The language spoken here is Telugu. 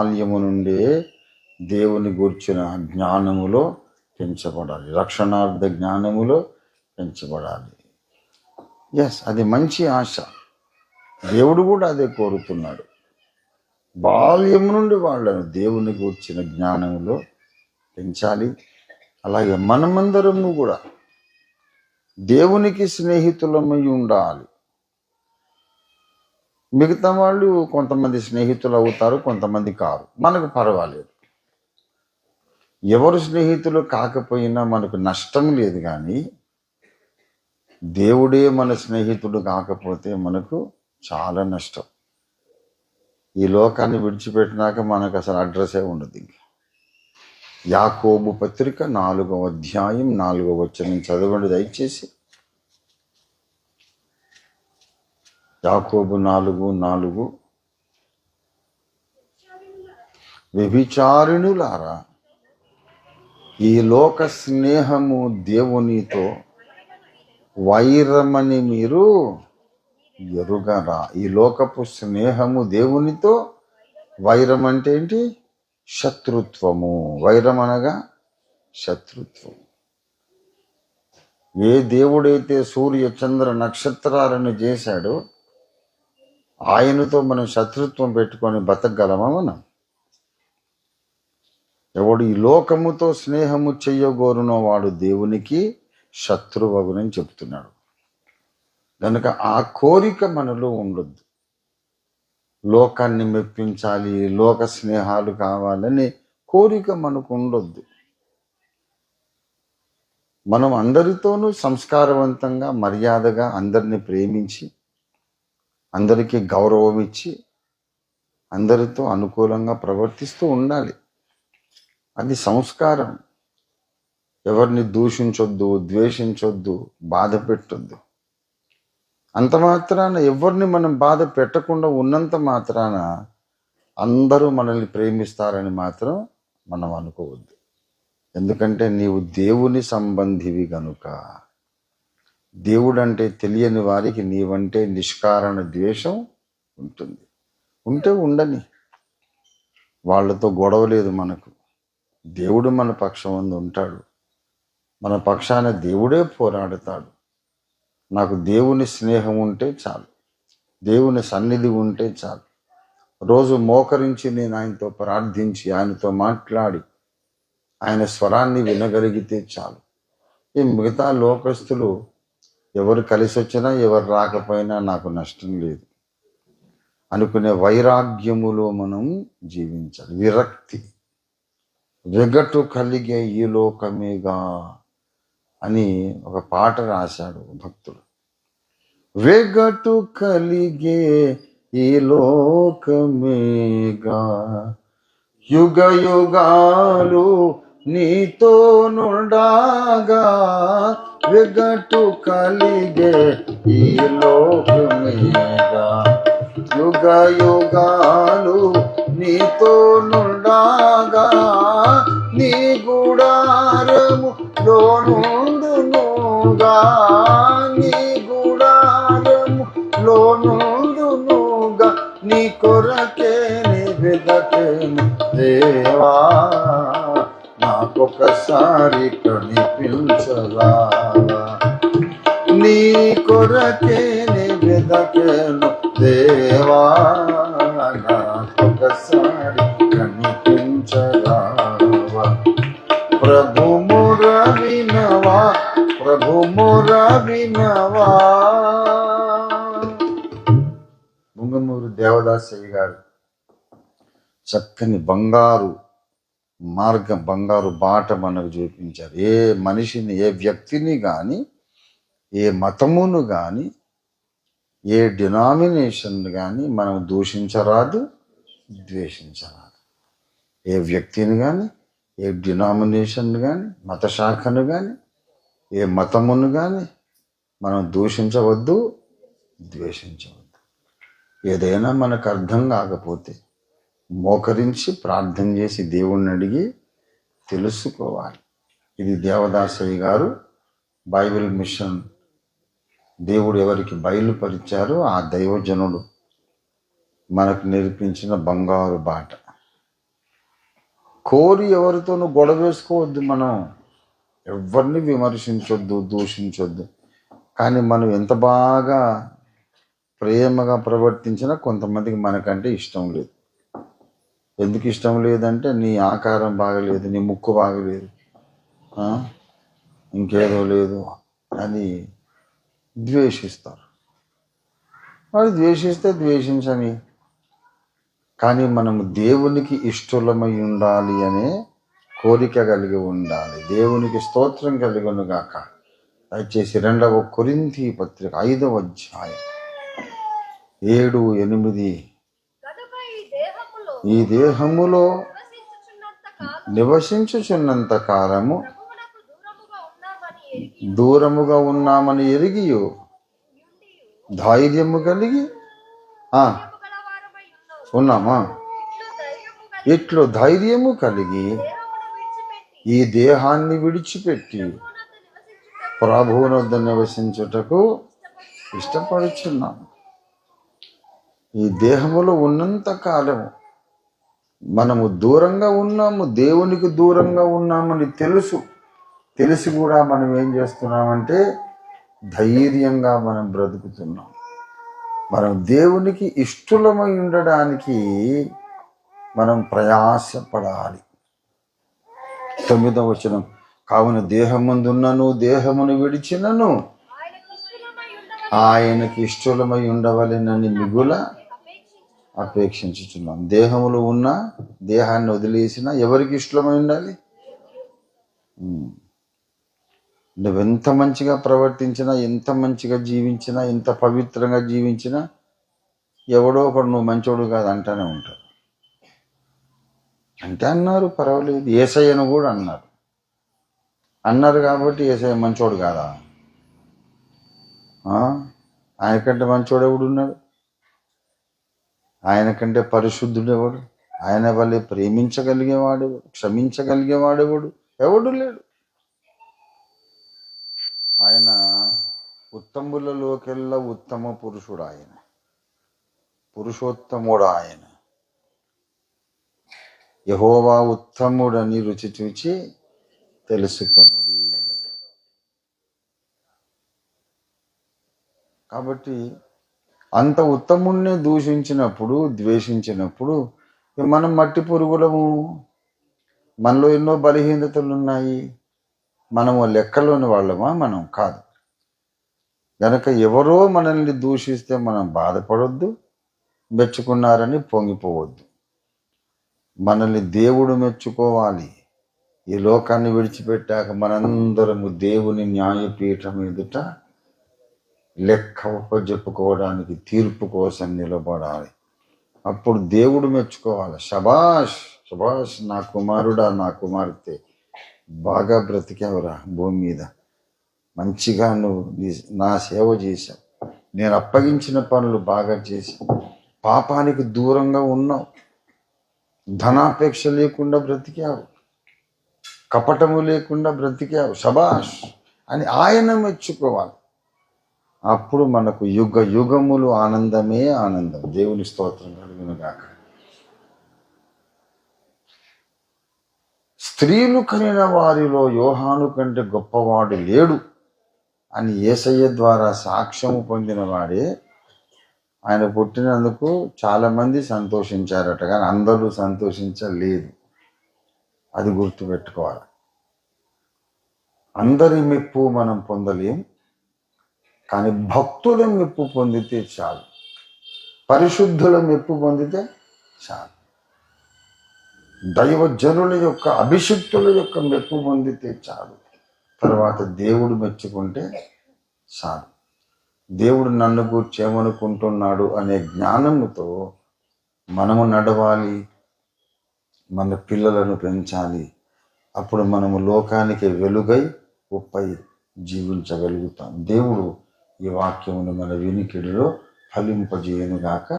బాల్యము నుండే దేవుని గూర్చిన జ్ఞానములో పెంచబడాలి. రక్షణార్థ జ్ఞానములో పెంచబడాలి. ఎస్ అది మంచి ఆశ. దేవుడు కూడా అదే కోరుతున్నాడు. బాల్యం నుండి వాళ్ళను దేవుని గూర్చిన జ్ఞానములో పెంచాలి. అలాగే మనమందరము కూడా దేవునికి స్నేహితులమై ఉండాలి. మిగతా వాళ్ళు కొంతమంది స్నేహితులు అవుతారు కొంతమంది కారు. మనకు పర్వాలేదు. ఎవరు స్నేహితులు కాకపోయినా మనకు నష్టం లేదు కానీ దేవుడే మన స్నేహితుడు కాకపోతే మనకు చాలా నష్టం. ఈ లోకాన్ని విడిచిపెట్టినాక మనకు అసలు అడ్రస్సే ఉండదు ఇంకా. యాకోబు పత్రిక నాలుగవ అధ్యాయం నాలుగవ వచ్చిన చదవండి దయచేసి. యాకోబు నాలుగు నాలుగు. వ్యభిచారిణులారా ఈ లోక స్నేహము దేవునితో వైరమని మీరు ఎరుగరా. ఈ లోకపు స్నేహము దేవునితో వైరం అంటే ఏంటి? శత్రుత్వము. వైరం అనగా శత్రుత్వం. ఏ దేవుడైతే సూర్య చంద్ర నక్షత్రాలను చేశాడో ఆయనతో మనం శత్రుత్వం పెట్టుకొని బతకగలమా మనం? ఎవడు ఈ లోకముతో స్నేహము చెయ్యగోరునో వాడు దేవునికి శత్రువగునని చెప్తున్నాడు. కనుక ఆ కోరిక మనలో ఉండొద్దు. లోకాన్ని మెప్పించాలి లోక స్నేహాలు కావాలని కోరిక మనకు ఉండొద్దు. మనం అందరితోనూ సంస్కారవంతంగా మర్యాదగా అందరిని ప్రేమించి అందరికీ గౌరవం ఇచ్చి అందరితో అనుకూలంగా ప్రవర్తిస్తూ ఉండాలి. అది సంస్కారం. ఎవరిని దూషించొద్దు ద్వేషించొద్దు బాధ పెట్టొద్దు. అంత మాత్రాన ఎవరిని మనం బాధ పెట్టకుండా ఉన్నంత మాత్రాన అందరూ మనల్ని ప్రేమిస్తారని మాత్రం మనం అనుకోవద్దు. ఎందుకంటే నీవు దేవుని సంబంధివి గనుక. దేవుడంటే తెలియని వారికి నీవంటే నిష్కారణ ద్వేషం ఉంటుంది. ఉంటే ఉండని వాళ్ళతో గొడవ లేదు మనకు. దేవుడు మన పక్షం ముందు ఉంటాడు. మన పక్షాన దేవుడే పోరాడతాడు. నాకు దేవుని స్నేహం ఉంటే చాలు. దేవుని సన్నిధి ఉంటే చాలు. రోజు మోకరించి నేను ఆయనతో ప్రార్థించి ఆయనతో మాట్లాడి ఆయన స్వరాన్ని వినగలిగితే చాలు. ఈ మిగతా లోకస్తులు ఎవరు కలిసి వచ్చినా ఎవరు రాకపోయినా నాకు నష్టం లేదు. అనుకునే వైరాగ్యములో మనం జీవించాలి. విరక్తి. వెగటు కలిగే ఈ లోకమేగా అని ఒక పాట రాశాడు భక్తుడు. వెగటు కలిగే ఈ లోకమేగా యుగ యుగాలు నీతో నుండాగా వెగటు కలిగే ఈ లోకమేగా యుగ యుగాలు నీతో నుండాగా నీ గుడారము లోనుందునుగా నీ గుడారము లోనుందునుగా నీ కొరకే నీ వెదకేను దేవా? నాకొకసారి కనిపించరా నీ కొరకే నీ వెదకేను దేవా. ఒక్కసారి కనిపించరా. ప్రభు ముర వినవా. ప్రభు ముర వినవా. ముంగమూరు దేవదాసయ్య గారు చక్కని బంగారు మార్గం బంగారు బాట మనకు చూపించారు. ఏ మనిషిని ఏ వ్యక్తిని కానీ ఏ మతమును కానీ ఏ డినామినేషన్ కానీ మనం దూషించరాదు ద్వేషించరాదు. ఏ వ్యక్తిని కానీ ఏ డినామినేషన్ కానీ మత శాఖను కానీ ఏ మతమును కానీ మనం దూషించవద్దు ద్వేషించవద్దు. ఏదైనా మనకు అర్థం కాకపోతే మోకరించి ప్రార్థన చేసి దేవుణ్ణి అడిగి తెలుసుకోవాలి. ఇది దేవదాసయ్య గారు బైబిల్ మిషన్. దేవుడు ఎవరికి బయలుపరిచారో ఆ దైవజనుడు మనకు నేర్పించిన బంగారు బాట. కోరి ఎవరితోనూ గొడవ వేసుకోవద్దు మనం. ఎవరిని విమర్శించొద్దు దూషించొద్దు. కానీ మనం ఎంత బాగా ప్రేమగా ప్రవర్తించినా కొంతమందికి మనకంటే ఇష్టం లేదు. ఎందుకు ఇష్టం లేదంటే నీ ఆకారం బాగలేదు నీ ముక్కు బాగలేదు. ఇంకేదో లేదు అని ద్వేషిస్తారు. వాడు ద్వేషిస్తే ద్వేషించని. కానీ మనము దేవునికి ఇష్టలమై ఉండాలి అనే కోరిక కలిగి ఉండాలి. దేవునికి స్తోత్రం కలిగను గాక దయచేసి రెండవ కొరింతి పత్రిక ఐదవ అధ్యాయం ఏడు ఎనిమిది ఈ దేహములో నివసించుచున్నంత కాలము దూరముగా ఉన్నామని ఎరిగి ధైర్యము కలిగి ఉన్నామా? ఇట్లు ధైర్యము కలిగి ఈ దేహాన్ని విడిచిపెట్టి ప్రభువునొద్ద నివసించుటకు ఇష్టపడుచున్నాము. ఈ దేహములో ఉన్నంత కాలము మనము దూరంగా ఉన్నాము దేవునికి దూరంగా ఉన్నామని తెలుసు. తెలిసి కూడా మనం ఏం చేస్తున్నామంటే ధైర్యంగా మనం బ్రతుకుతున్నాం. మనం దేవునికి ఇష్టలమై ఉండడానికి మనం ప్రయాసపడాలి. తొమ్మిదవ వచనం కావున దేహముందున్నను దేహమును విడిచినను ఇష్టమై ఆయనకి ఇష్టలమై ఉండవలెనని మిగుల అపేక్షించుచున్నాం. దేహములు ఉన్న దేహాన్ని వదిలేసినా ఎవరికి ఇష్టమై ఉండాలి? నువ్వెంత మంచిగా ప్రవర్తించినా ఎంత మంచిగా జీవించినా ఎంత పవిత్రంగా జీవించినా ఎవడో ఒకడు నువ్వు మంచోడు కాదు అంటానే ఉంటాడు. అంటే అన్నారు పర్వాలేదు. ఏసయ్యను కూడా అన్నారు. అన్నారు కాబట్టి ఏసయ్య మంచోడు కాదా? ఆయన కంటే మంచోడు ఎవడు ఆయన ఆయనకంటే పరిశుద్ధుడెవడు ఆయన వల్లే ప్రేమించగలిగేవాడు క్షమించగలిగేవాడెవడు ఎవడు లేడు. ఆయన ఉత్తములలోకెల్లా ఉత్తమ పురుషుడు ఆయన. పురుషోత్తముడు ఆయన. యహోవా ఉత్తముడని రుచి చూచి తెలుసుకొనుడి. కాబట్టి అంత ఉత్తముణ్ణి దూషించినప్పుడు ద్వేషించినప్పుడు మనం మట్టి పురుగులము మనలో ఎన్నో బలహీనతలు ఉన్నాయి మనము లెక్కలోని వాళ్ళమా? మనం కాదు. గనక ఎవరో మనల్ని దూషిస్తే మనం బాధపడొద్దు మెచ్చుకున్నారని పొంగిపోవద్దు. మనల్ని దేవుడు మెచ్చుకోవాలి. ఈ లోకాన్ని విడిచిపెట్టాక మనందరము దేవుని న్యాయపీఠం ఎదుట లెక్క చెప్పుకోవడానికి తీర్పు కోసం నిలబడాలి. అప్పుడు దేవుడు మెచ్చుకోవాలి. శబాష్ శబాష్ నా కుమారుడా నా కుమార్తె. బాగా బ్రతికావురా భూమి మీద. మంచిగా నువ్వు నా సేవ చేశావు. నేను అప్పగించిన పనులు బాగా చేశావు. పాపానికి దూరంగా ఉన్నావు. ధనాపేక్ష లేకుండా బ్రతికావు. కపటము లేకుండా బ్రతికావు. శబాష్ అని ఆయన మెచ్చుకోవాలి. అప్పుడు మనకు యుగ యుగములు ఆనందమే ఆనందం. దేవుని స్తోత్రం కలుగును స్త్రీలు కలిగిన వారిలో యోహాను కంటే గొప్పవాడు లేడు అని ఏసయ్య ద్వారా సాక్ష్యము పొందిన వాడే. ఆయన పుట్టినందుకు చాలామంది సంతోషించారట కానీ అందరూ సంతోషించలేదు. అది గుర్తుపెట్టుకోవాలి. అందరి మెప్పు మనం పొందలేం. కానీ భక్తుల మెప్పు పొందితే చాలు. పరిశుద్ధుల మెప్పు పొందితే చాలు. దైవజనుల యొక్క అభిషిక్తుల యొక్క మెప్పు పొందితే చాలు. తర్వాత దేవుడు మెచ్చుకుంటే చాలు. దేవుడు నన్ను గూర్చి ఏమనుకుంటున్నాడు అనే జ్ఞానముతో మనము నడవాలి మన పిల్లలను పెంచాలి. అప్పుడు మనము లోకానికి వెలుగై ఉప్పై జీవించగలుగుతాం. దేవుడు ఈ వాక్యమును మన వినికిడిలో ఫలింపజేయనుగాక.